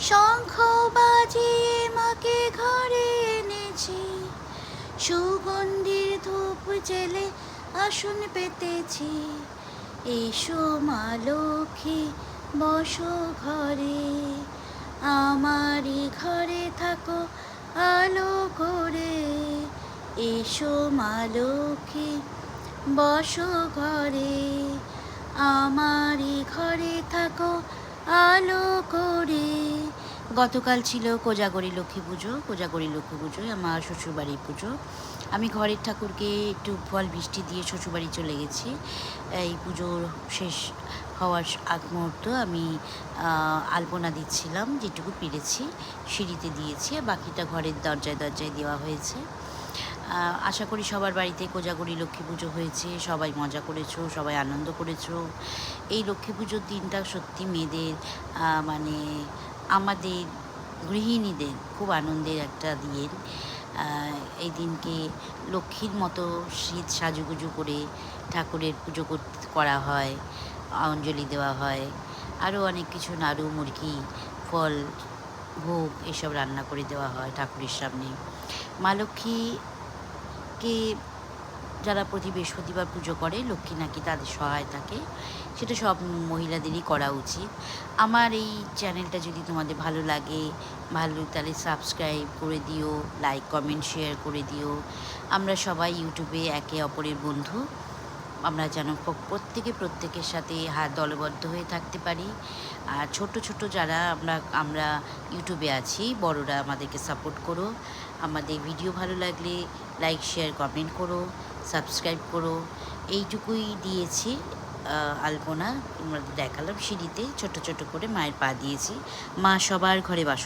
শঙ্খ বাজিয়ে মাকে ঘরে এনেছি। সুগন্ধির ধূপ জেলে আসন পেতেছি। এসো মা লক্ষ্মী, বসো ঘরে। আমারই ঘরে থাকো, আলো করে। এসো মা লক্ষ্মী, বসো ঘরে। আমারই ঘরে থাকো, আলো করে। গতকাল ছিল কোজাগরি লক্ষ্মী পুজো, কোজাগরি লক্ষ্মী পুজো আমার শ্বশুরবাড়ির পুজো। আমি ঘরের ঠাকুরকে একটু ফল বৃষ্টি দিয়ে শ্বশুরবাড়ি চলে গেছি। এই পুজোর শেষ হওয়ার আগ মুহূর্ত আমি আলপনা দিচ্ছিলাম, যেটুকু পেরেছি, সিঁড়িতে দিয়েছি বাকিটা ঘরের দরজায় দরজায় দেওয়া হয়েছে। আশা করি সবার বাড়িতে কোজাগরি লক্ষ্মী পুজো হয়েছে, সবাই মজা করেছ, সবাই আনন্দ করেছ। এই লক্ষ্মী পুজোর দিনটা সত্যি মেয়েদের মানে আমাদের গৃহিণীদের খুব আনন্দের একটা দিন। এই দিনকে লক্ষ্মীর মতো শীত সাজুগুজু করে ঠাকুরের পুজো করা হয়, অঞ্জলি দেওয়া হয়। আরও অনেক কিছু নাড়ু, মুরগি, ফল, ভোগ এসব রান্না করে দেওয়া হয় ঠাকুরের সামনে। মা লক্ষ্মীকে যারা প্রতি বৃহস্পতিবার পুজো করে, লক্ষ্মী নাকি তাদের সহায় থাকে সেটা সব মহিলাদেরই করা উচিত। আমার এই চ্যানেলটা যদি তোমাদের ভালো লাগে, ভালো তাহলে সাবস্ক্রাইব করে দিও লাইক কমেন্ট শেয়ার করে দিও। আমরা সবাই ইউটিউবে একে অপরের বন্ধু। আমরা যেন প্রত্যেকে প্রত্যেকের সাথে হাত দলবদ্ধ হয়ে থাকতে পারি। আর ছোট ছোট যারা আমরা আমরা ইউটিউবে আছি, বড়রা আমাদেরকে সাপোর্ট করো। আমাদের ভিডিও ভালো লাগলে লাইক শেয়ার কমেন্ট করো সাবস্ক্রাইব করো। এইটুকুই দিয়েছি আলপনা। তোমরা দেখালাম সিঁড়িতে, ছোট ছোট করে মায়ের পা দিয়েছি। মা সবার ঘরে বাস